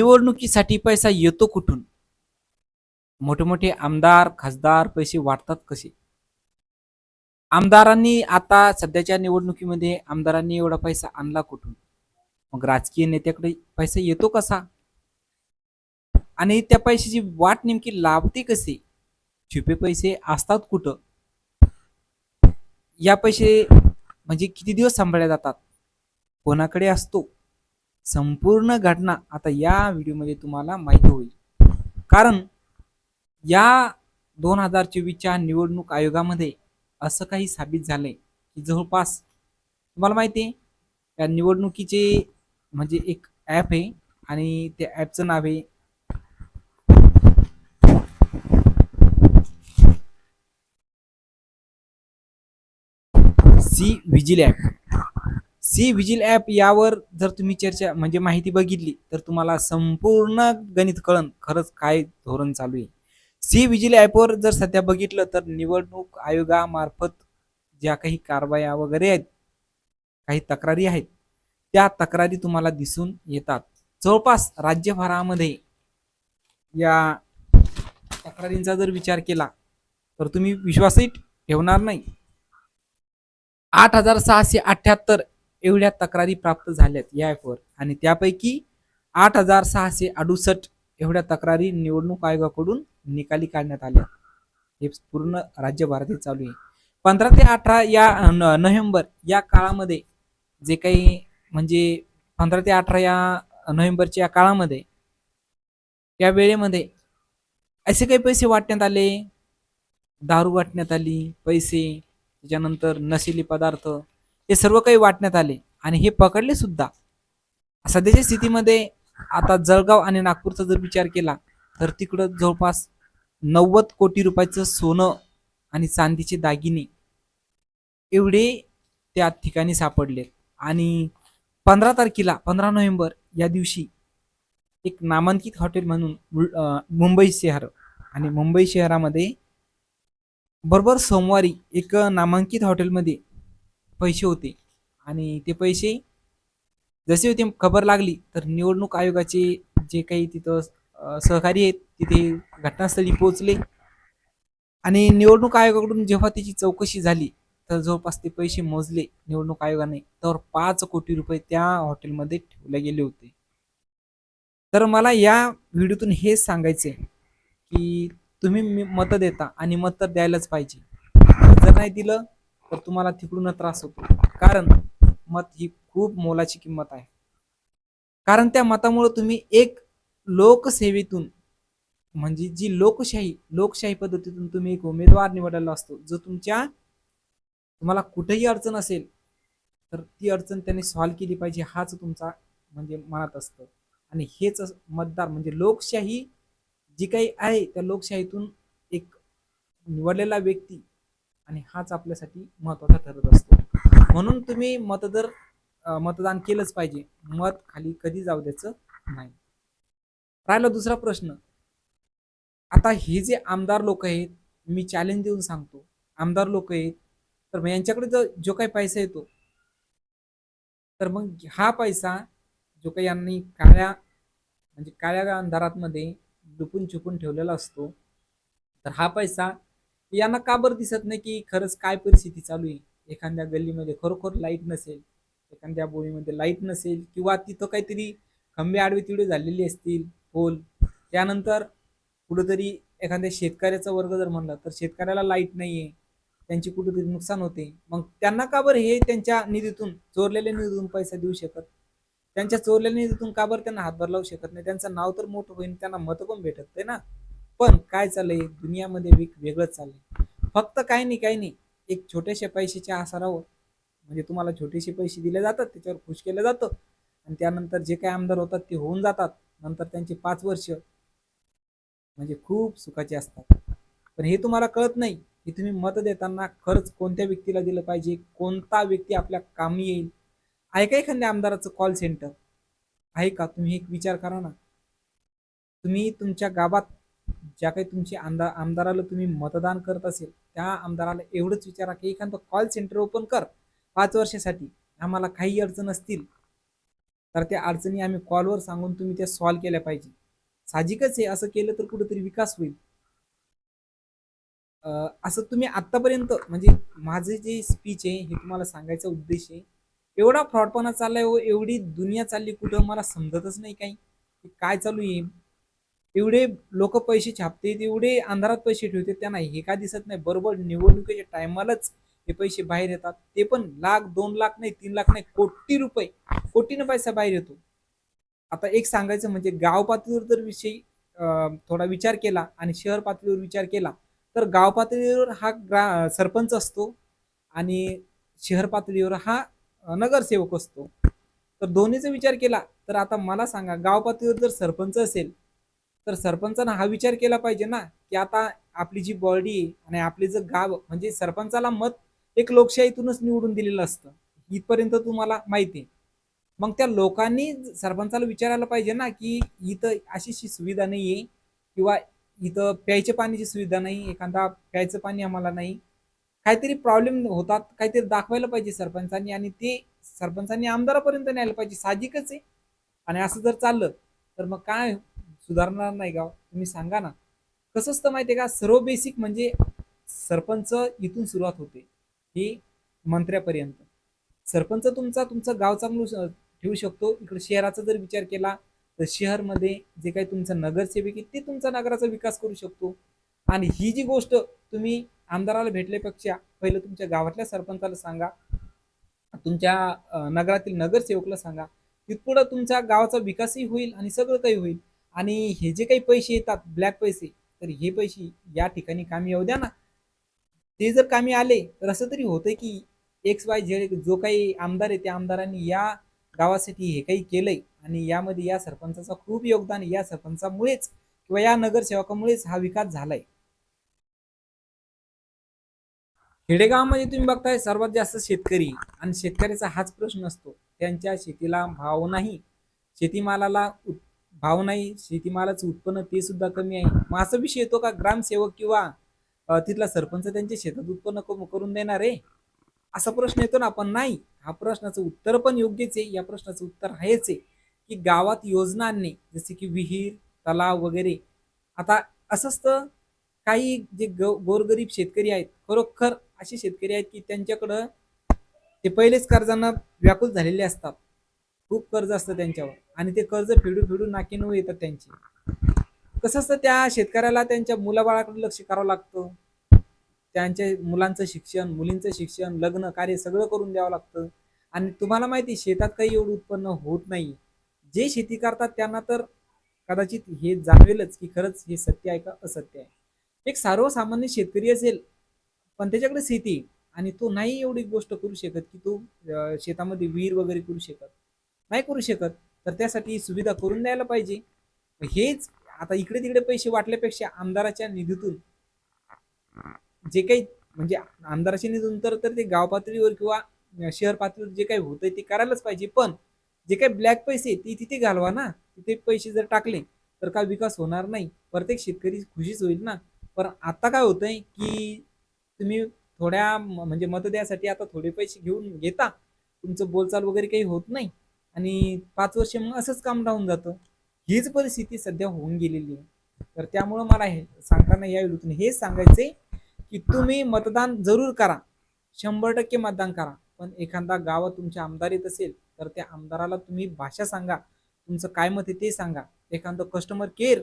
निवडणुकीसाठी पैसा येतो कुठून? मोठे मोठे आमदार खासदार पैसे वाटतात कसे? आमदारांनी आता सध्याच्या निवडणुकीमध्ये आमदारांनी एवढा पैसा आणला कुठून? मग राजकीय नेत्याकडे पैसा येतो कसा? आणि त्या पैशाची वाट नेमकी लाभते कसे? छुपे पैसे असतात कुठं? या पैसे म्हणजे किती दिवस सांभाळले जातात? कोणाकडे असतो? संपूर्ण घटना आता या व्हिडिओमध्ये तुम्हाला माहिती होईल. कारण या दोन हजार चोवीसच्या निवडणूक आयोगामध्ये असं काही साबित झालंय की जवळपास तुम्हाला माहिती आहे या निवडणुकीचे म्हणजे एक ॲप आहे आणि त्या ॲपचं नाव आहे C vigil app. C vigil app यावर जर तुम्ही चर्चा म्हणजे माहिती बघितली तर तुम्हाला संपूर्ण गणित कळण खरंच काय धोरण चालू आहे. सी विजिल ॲपवर जर सध्या बघितलं तर निवडणूक आयोगामार्फत ज्या काही कारवाया वगैरे आहेत काही तक्रारी आहेत त्या तक्रारी तुम्हाला दिसून येतात. जवळपास राज्यभरामध्ये या तक्रारींचा जर विचार केला तर तुम्ही विश्वासही ठेवणार नाही. आठ हजार सहाशे अठ्याहत्तर एवढ्या तक्रारी प्राप्त झाल्यात या ॲपवर. आणि त्यापैकी आठ हजार सहाशे अडुसष्ट एवढ्या तक्रारी निवडणूक आयोगाकडून निकाली काढण्यात आल्या. हे पूर्ण राज्यभरातील चालू आहे. पंधरा ते अठरा या न- नोव्हेंबर या काळामध्ये जे काही म्हणजे पंधरा ते अठरा या नोव्हेंबरच्या या काळामध्ये या वेळेमध्ये असे काही पैसे वाटण्यात आले. दारू वाटण्यात आली पैसे त्याच्यानंतर नशिली पदार्थ हे सर्व काही वाटण्यात आले आणि हे पकडले सुद्धा. सध्याच्या स्थितीमध्ये आता जळगाव आणि नागपूरचा जर विचार केला तर तिकडं जवळपास नव्वद कोटी रुपयाचं सोनं आणि चांदीचे दागिने एवढे त्या ठिकाणी सापडले आणि पंधरा तारखेला पंधरा नोव्हेंबर या दिवशी एक नामांकित हॉटेल म्हणून मुंबई शहर आणि मुंबई शहरामध्ये बरोबर सोमवारी एक नामांकित हॉटेलमध्ये पैसे होते. आणि ते पैसे जसे होते खबर लागली तर निवडणूक आयोगाचे जे काही तिथं सहकारी आहेत तिथे घटनास्थळी पोहोचले. आणि निवडणूक आयोगाकडून जेव्हा त्याची चौकशी झाली तर जवळपास ते पैसे मोजले निवडणूक आयोगाने. तर पाच कोटी रुपये त्या हॉटेलमध्ये ठेवले गेले होते. तर मला या व्हिडिओतून हेच सांगायचे की तुम्ही मतं देता आणि मत तर द्यायलाच पाहिजे. जर नाही दिलं तर तुम्हाला तिकडून त्रास होतो. कारण मत ही खूप मोलाची किंमत आहे. कारण त्या मतामुळे तुम्ही एक लोकसेवेतून म्हणजे जी लोकशाही लोकशाही पद्धतीतून तुम्ही एक उमेदवार निवडलेला असतो जो तुमच्या तुम्हाला कुठेही अडचण असेल तर ती अडचण त्यांनी सॉल्व्ह केली पाहिजे हाच तुमचा म्हणजे मनात असतं. आणि हेच मतदार म्हणजे लोकशाही जी काही आहे त्या लोकशाहीतून एक निवडलेला व्यक्ती आणि हाच आपल्यासाठी महत्त्वाचा ठरत असतो. म्हणून तुम्ही मतदार मतदान केलंच पाहिजे. मत खाली कधी जाऊ द्यायचं नाही. राहिला दुसरा प्रश्न. आता हे जे आमदार लोक आहेत मी चॅलेंज देऊन सांगतो. आमदार लोक आहेत तर मग यांच्याकडे जो जो काही पैसा येतो तर मग हा पैसा जो काही यांनी काळ्या म्हणजे काळ्या अंधारातमध्ये लुपून छुपून ठेवलेला असतो तर हा पैसा यांना का बरं दिसत नाही की खरंच काय परिस्थिती चालू आहे? एखाद्या गल्लीमध्ये खरोखर लाइट नसेल एखाद्या बोळीमध्ये लाइट नसेल किंवा तिथं काहीतरी खंबे आडवे तिडे झालेले असतील पोल त्यानंतर कुठंतरी एखाद्या शेतकऱ्याचा वर्ग जर म्हणला तर शेतकऱ्याला लाइट नाही आहे त्यांची कुठेतरी नुकसान होते. मग त्यांना का बरं हे त्यांच्या निधीतून चोरलेल्या निधीतून पैसा देऊ शकत? त्यांच्या चोरलेल्या निधीतून का बरं त्यांना हातभार लावू शकत नाही? त्यांचं नाव तर मोठं होईल त्यांना मतं पण भेटत नाही ना? पण काय चाललंय? दुनियामध्ये वेग वेगळंच चाललंय. फक्त काही नाही काही नाही. एक छोट्याशा पैशाच्या आसारावर म्हणजे तुम्हाला छोटेसे पैसे दिले जातात त्याच्यावर खुश केलं जातं. आणि त्यानंतर जे काही आमदार होतात ते होऊन जातात. नंतर त्यांचे पाच वर्ष म्हणजे खूप सुखाचे असतात. पण हे तुम्हाला कळत नाही की तुम्ही मत देताना खरंच कोणत्या व्यक्तीला दिलं पाहिजे? कोणता व्यक्ती आपल्या कामी येईल? आहे का एखाद्या आमदाराचं कॉल सेंटर आहे का तुम्ही एक विचार करा ना. तुम्ही तुमच्या गावात ज्या काही तुमची आमदार आमदाराला तुम्ही मतदान करत असेल त्या आमदाराला एवढंच विचारा की एखादं कॉल सेंटर ओपन कर. पाच वर्षासाठी आम्हाला काही अडचण असतील तर त्या अडचणी आम्ही कॉलवर सांगून तुम्ही त्या सॉल्व्ह केल्या पाहिजे. साहजिकच आहे असं केलं तर कुठेतरी विकास होईल. असं तुम्ही आतापर्यंत म्हणजे माझे जे स्पीच आहे हे तुम्हाला सांगायचा उद्देश आहे एवढा फ्रॉडपणा चाललाय व एवढी दुनिया चालली कुठं मला समजतच नाही काही. काय चालू आहे? एवढे लोक पैसे छापते एवढे अंधारात पैसे ठेवते त्यांना हे काय दिसत नाही. बरोबर निवडणुकीच्या टायमालाच हे पैसे बाहेर येतात. ते पण लाख दोन लाख नाही तीन लाख नाही कोटी रुपये कोटीनं पैसा बाहेर येतो. आता एक सांगायचं म्हणजे गाव पातळीवर जर विषयी थोडा विचार केला आणि शहर पातळीवर विचार केला तर गाव पातळीवर हा ग्रा सरपंच असतो आणि शहर पातळीवर हा नगरसेवक असतो. तर दोन्हीचा विचार केला तर आता मला सांगा गाव पातळीवर जर सरपंच असेल तर सरपंचानं हा विचार केला पाहिजे ना की आता आपली जी बॉडी आणि आपले जे गाव म्हणजे सरपंचाला मत एक लोकशाहीतूनच निवडून दिलेलं असतं. इथपर्यंत तुम्हाला माहिती आहे. मग त्या लोकांनी सरपंचाला विचारायला पाहिजे ना की इथं अशीशी सुविधा नाही आहे किंवा इथं प्यायच्या पाण्याची सुविधा नाही एखादा प्यायचं पाणी आम्हाला नाही. काहीतरी प्रॉब्लेम होतात काहीतरी दाखवायला पाहिजे सरपंचांनी आणि ते सरपंचांनी आमदारापर्यंत न्यायला पाहिजे. साहजिकच आहे. आणि असं जर चाललं तर मग काय सुधारणार नाही गाव? तुम्ही सांगा ना. कसं असतं माहिती आहे का? सर्व बेसिक म्हणजे सरपंच इथून सुरुवात होते. ही मंत्र्यापर्यंत. सरपंच तुमचा तुमचं गाव चांगलं ठेवू शकतो. इकडे शहराचा जर विचार केला तर शहरमध्ये जे काही तुमचं नगरसेवक आहे ते तुमचा नगराचा विकास करू शकतो. आणि ही जी गोष्ट तुम्ही आमदाराला भेटल्यापेक्षा पहिलं तुमच्या गावातल्या सरपंचाला सांगा. तुमच्या नगरातील नगरसेवकला सांगा. तिथपुढं तुमच्या गावाचा विकासही होईल आणि सगळं काही होईल. आणि हे जे काही पैसे येतात ब्लॅक पैसे तर हे पैसे या ठिकाणी कामी येऊ द्या ना. ते जर कामी आले तर असं तरी होतं की एक्स वाय झेड जो काही आमदार आहे त्या आमदारांनी या गावासाठी हे काही केलंय आणि यामध्ये या सरपंचाचं खूप योगदान या सरपंचामुळेच किंवा या नगरसेवकामुळेच हा विकास झालाय. खेडेगावामध्ये तुम्ही बघताय सर्वात जास्त शेतकरी आणि शेतकऱ्याचा हाच प्रश्न असतो. त्यांच्या शेतीला भाव नाही. शेतीमालाला भाव नाही शेतीमालाचं उत्पन्न ते सुद्धा कमी आहे. मग असा विषय येतो का? ग्रामसेवक किंवा तिथला सरपंच त्यांच्या शेतात उत्पन्न कम- करून देणार आहे? असा प्रश्न येतो ना आपण. नाही हा प्रश्नाचं उत्तर पण योग्यच आहे. या प्रश्नाचं उत्तर आहेच आहे की गावात योजना आणणे जसे की विहीर तलाव वगैरे. आता असं असतं काही जे ग गोरगरीब शेतकरी आहेत खरोखर असे शेतकरी आहेत की त्यांच्याकडं ते पहिलेच कर्जांना व्याकुल झालेले असतात. खूप कर्ज असतं त्यांच्यावर. आणि ते कर्ज फेडू फेडू नाकीनऊ येतात त्यांची. कसं असतं त्या शेतकऱ्याला त्यांच्या मुलाबाळाकडे लक्ष करावं लागतं. त्यांच्या मुलांचं शिक्षण मुलींचं शिक्षण लग्न कार्य सगळं करून द्यावं लागतं. आणि तुम्हाला माहिती शेतात काही एवढं उत्पन्न होत नाही जे शेती करतात त्यांना तर कदाचित हे जाणवेलच की खरंच हे सत्य आहे का असत्य आहे. एक सर्वसामान्य शेतकरी असेल पण त्याच्याकडे शेती आणि तो नाही एवढी गोष्ट करू शकत की तो शेतामध्ये विहीर वगैरे करू शकत. नाही करू शकत. तर त्यासाठी सुविधा करून द्यायला पाहिजे. हेच आता इकडे तिकडे पैसे वाटल्यापेक्षा आमदाराच्या निधीतून जे काही म्हणजे आमदाराच्या निधीतून तर तर ते गाव पातळीवर किंवा शहर पातळीवर जे काही होतंय ते करायलाच पाहिजे. पण जे काही ब्लॅक पैसे ते तिथे घालवा ना. तिथे पैसे जर टाकले तर काय विकास होणार नाही. प्रत्येक शेतकरी खुशीच होईल ना. पण आता काय होतंय की तुम्ही थोड्या म्हणजे मत द्यासाठी आता थोडे पैसे घेऊन घेता. तुमचं बोलचाल वगैरे काही होत नाही. आणि पाच वर्ष मग असंच काम राहून जातं. हीच परिस्थिती सध्या होऊन गेलेली आहे. तर त्यामुळं मला हे सांगताना या व्हिडिओतून हेच सांगायचंय की तुम्ही मतदान जरूर करा. शंभर टक्के मतदान करा. पण एखादा गावात तुमच्या आमदार येत असेल तर त्या आमदाराला तुम्ही भाषा सांगा. तुमचं काय मत आहे ते सांगा. एखादं customer care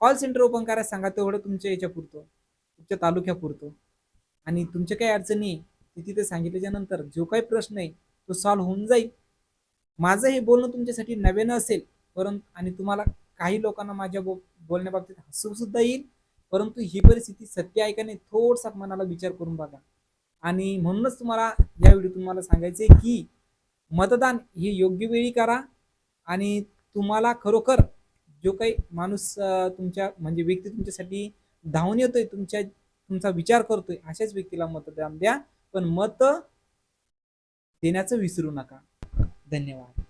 call centre open करायला सांगा तेवढं तुमच्या याच्यापुरतं तुमच्या तालुक्यापुरतं आणि तुमच्या काही अडचणी आहे ते तिथे सांगितल्याच्या नंतर जो काही प्रश्न आहे तो सॉल्व्ह होऊन जाईल. माझं हे बोलणं तुमच्यासाठी नव्यानं असेल परंतु आणि तुम्हाला काही लोकांना माझ्या बो बोलण्याबाबतीत हसू सुद्धा येईल परंतु ही परिस्थिती सत्य आहे का नाही थोडसा मनाला विचार करून बघा. आणि म्हणूनच तुम्हाला या व्हिडिओतून मला सांगायचे की मतदान हे योग्य वेळी करा आणि तुम्हाला खरोखर जो काही माणूस तुमच्या म्हणजे व्यक्ती तुमच्यासाठी धावून येतोय तुमच्या तुमचा विचार करतोय अशाच व्यक्तीला मतदान द्या. पण मत देण्याचं विसरू नका. धन्यवाद.